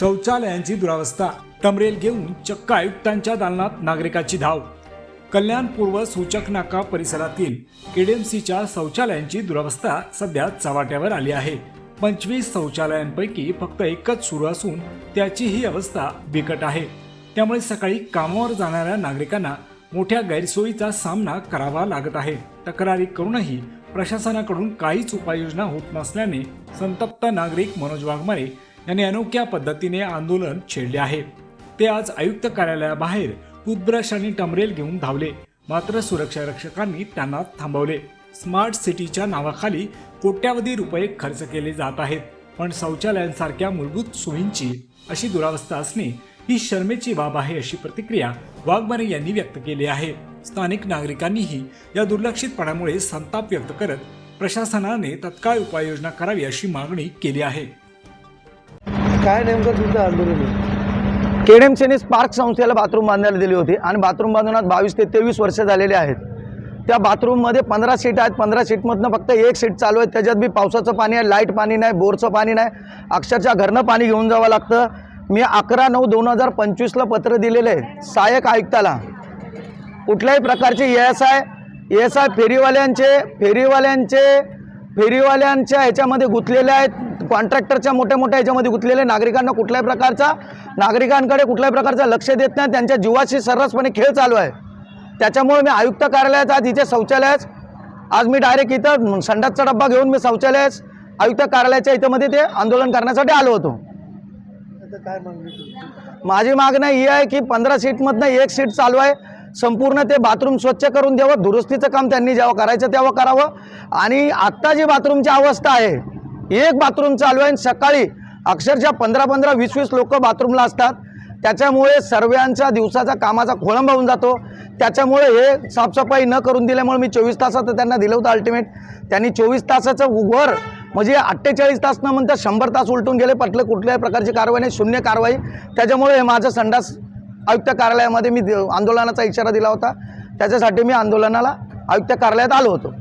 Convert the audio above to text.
शौचालयांची दुरावस्था. टमरेल घेऊन चक्क आयुक्तांच्या दालनात नागरिकाची धाव. कल्याण पूर्व सूचक नाका परिसरातील केडीएमसीच्या शौचालयांची दुरावस्था सध्या चव्हाट्यावर आली आहे. पंचवीस शौचालयांपैकी फक्त एकच सुरू असून त्याची ही अवस्था बिकट आहे. त्यामुळे सकाळी कामावर जाणाऱ्या नागरिकांना मोठ्या गैरसोयीचा सामना करावा लागत आहे. तक्रारी करूनही प्रशासनाकडून काहीच उपाययोजना होत नसल्याने संतप्त नागरिक मनोज वाघमारे यांनी अनोख्या पद्धतीने आंदोलन छेडले आहे. ते आज आयुक्त कार्यालयाबाहेर टूथब्रश आणि टमरेल घेऊन धावले. मात्र सुरक्षा रक्षकांनी त्यांना थांबवले. स्मार्ट सिटीच्या नावाखाली कोट्यावधी रुपये खर्च केले जात आहेत. पण शौचालयांसारख्या मूलभूत सोयींची अशी दुरावस्था असणे ही शर्मेची बाब आहे अशी प्रतिक्रिया वाघमारे यांनी व्यक्त केली आहे. स्थानिक नागरिकांनीही या दुर्लक्षितपणामुळे संताप व्यक्त करत प्रशासनाने तत्काळ उपाययोजना करावी अशी मागणी केली आहे. काय नेमकं तुमचं आंदोलन आहे? केडीएमसीने स्पार्क संस्थेला बाथरूम बांधायला दिली होती आणि बाथरूम बांधून बावीस ते तेवीस वर्ष झालेले आहेत. त्या बाथरूममध्ये पंधरा सीट आहेत. पंधरा सीटमधनं फक्त एक सीट चालू आहे. त्याच्यात बी पावसाचं पाणी आहे लाइट पाणी नाही बोरचं पाणी नाही. अक्षरशः घरनं पाणी घेऊन जावं लागतं. मी अकरा नऊ दोन हजार पंचवीसला पत्र दिलेलं आहे सहाय्यक आयुक्ताला. कुठल्याही प्रकारचे एस आय एस आय फेरीवाल्यांचे फेरीवाल्यांचे फेरीवाल्यांच्या ह्याच्यामध्ये गुंतलेले आहेत कॉन्ट्रॅक्टरच्या मोठ्या मोठ्या ह्याच्यामध्ये गुंतलेले नागरिकांना कुठल्याही प्रकारचा नागरिकांकडे कुठल्याही प्रकारचं लक्ष देत नाही. त्यांच्या जीवाशी सर्रासपणे खेळ चालू आहे. त्याच्यामुळे मी आयुक्त कार्यालयात आज इथे शौचालयात आज मी डायरेक्ट इथं संडासचा डब्बा घेऊन मी शौचालयास आयुक्त कार्यालयाच्या इथं मध्ये ते आंदोलन करण्यासाठी आलो होतो. माझी मागणं ही आहे की पंधरा सीटमधनं एक सीट चालू आहे. संपूर्ण ते बाथरूम स्वच्छ करून द्यावं दुरुस्तीचं काम त्यांनी जेव्हा करायचं तेव्हा करावं. आणि आत्ता जी बाथरूमची अवस्था आहे एक बाथरूम चालू आहे आणि सकाळी अक्षरशः पंधरा पंधरा वीस वीस लोक बाथरूमला असतात. त्याच्यामुळे सर्वांचा दिवसाचा कामाचा खोळंबा होऊन जातो. त्याच्यामुळे हे साफसफाई न करून दिल्यामुळे मी चोवीस तासाचं त्यांना दिलं होतं अल्टिमेट त्यांनी चोवीस तासाचं वर म्हणजे अठ्ठेचाळीस तास न म्हणता शंभर तास उलटून गेले पटलं कुठल्याही प्रकारची कारवाई नाही शून्य कारवाई. त्याच्यामुळे हे माझं संडास आयुक्त कार्यालयामध्ये मी आंदोलनाचा इशारा दिला होता. त्याच्यासाठी मी आंदोलनाला आयुक्त कार्यालयात आलो होतो.